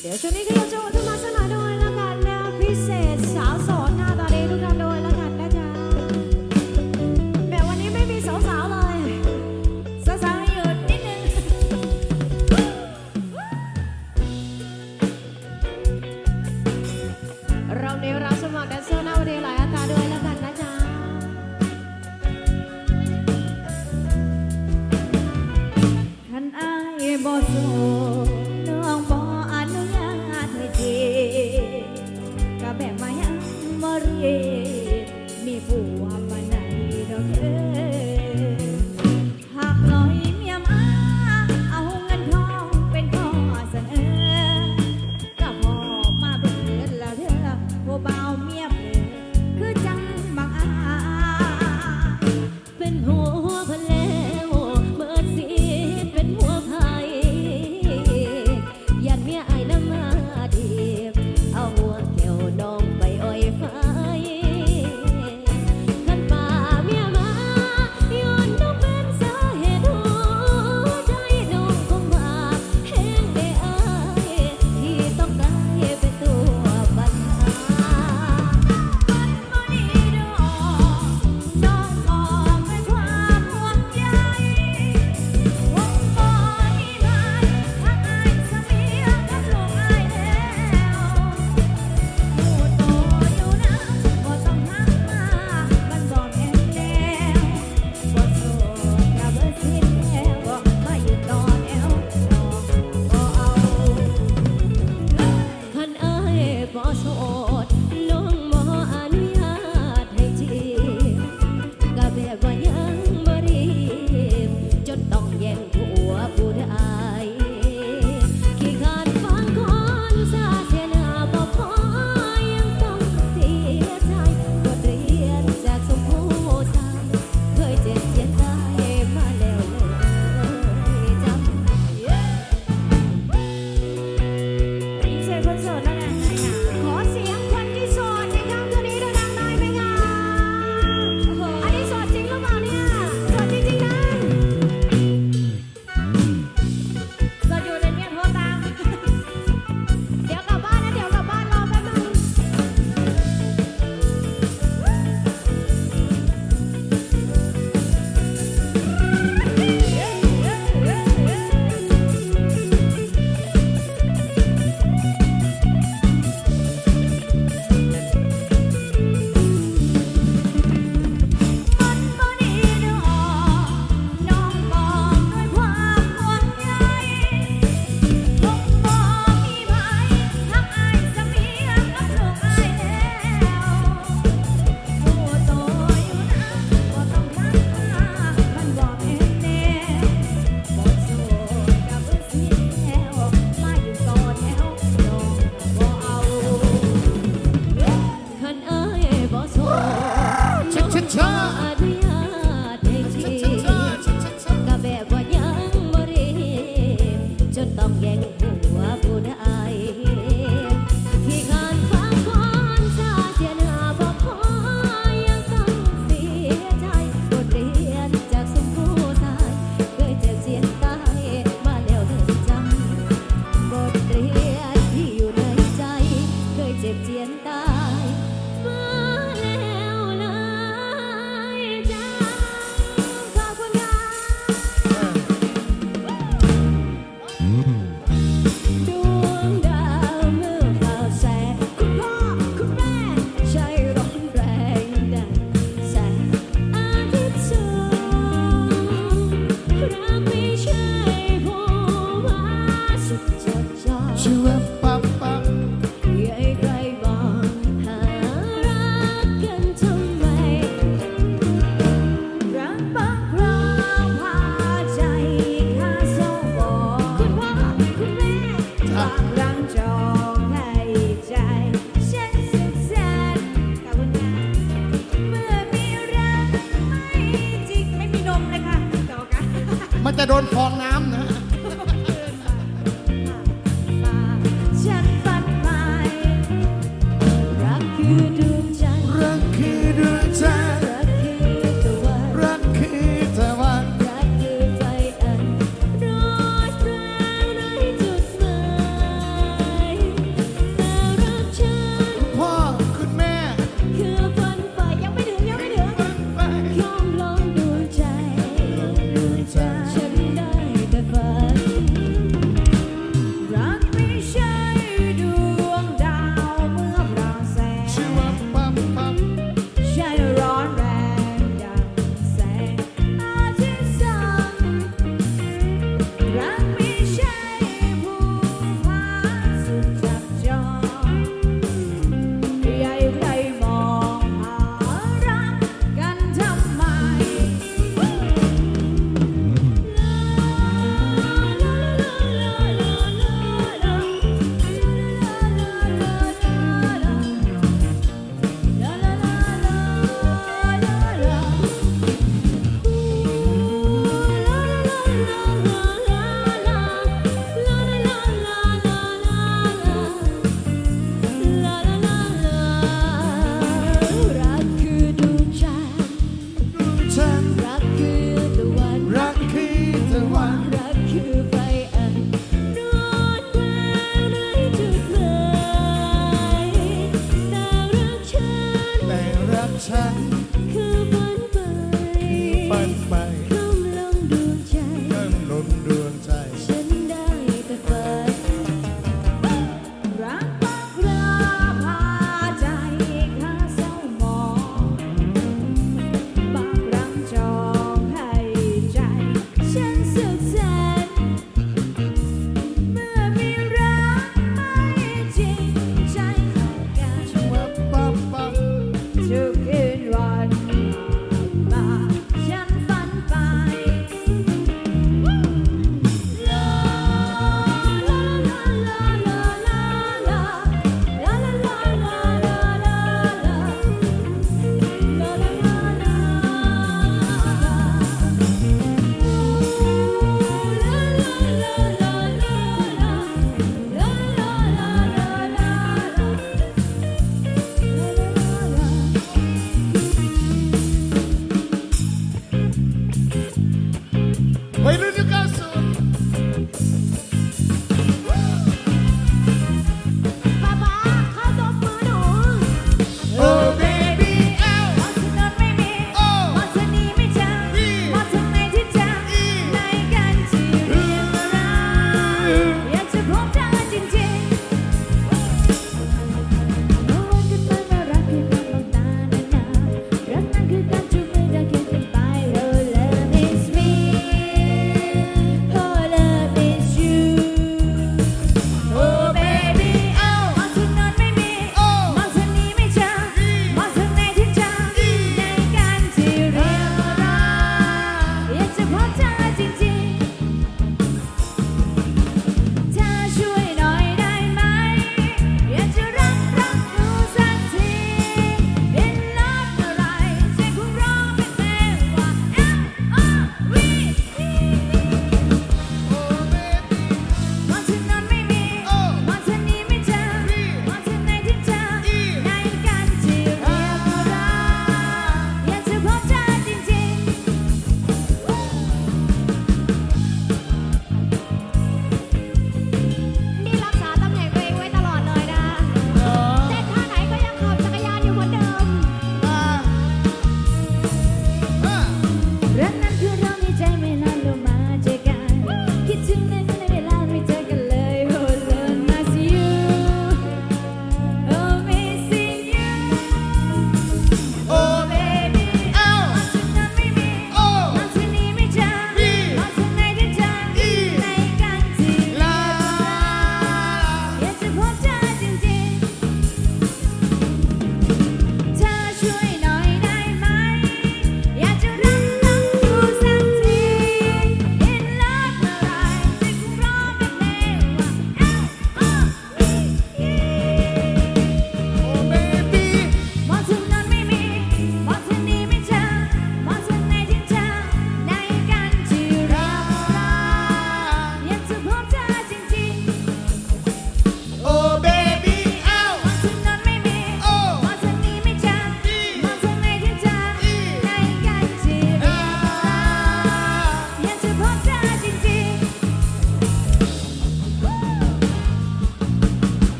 เดี๋ยวช่วงนี้ก็ยกโจทย์ขึ้นมาสักน่อด้วยละกันนะพิเศษสาวสสดหน้าตาดีทุกท่านด้วยละกันนะจ๊ะแหมวันนี้ไม่มีสาวสาวเลยสาวๆหยุดนิดนึงเราเนี้ยรับสมัครแดนเซอร์หน้าตาดีหลาย of it. โดนฟองนะ Run.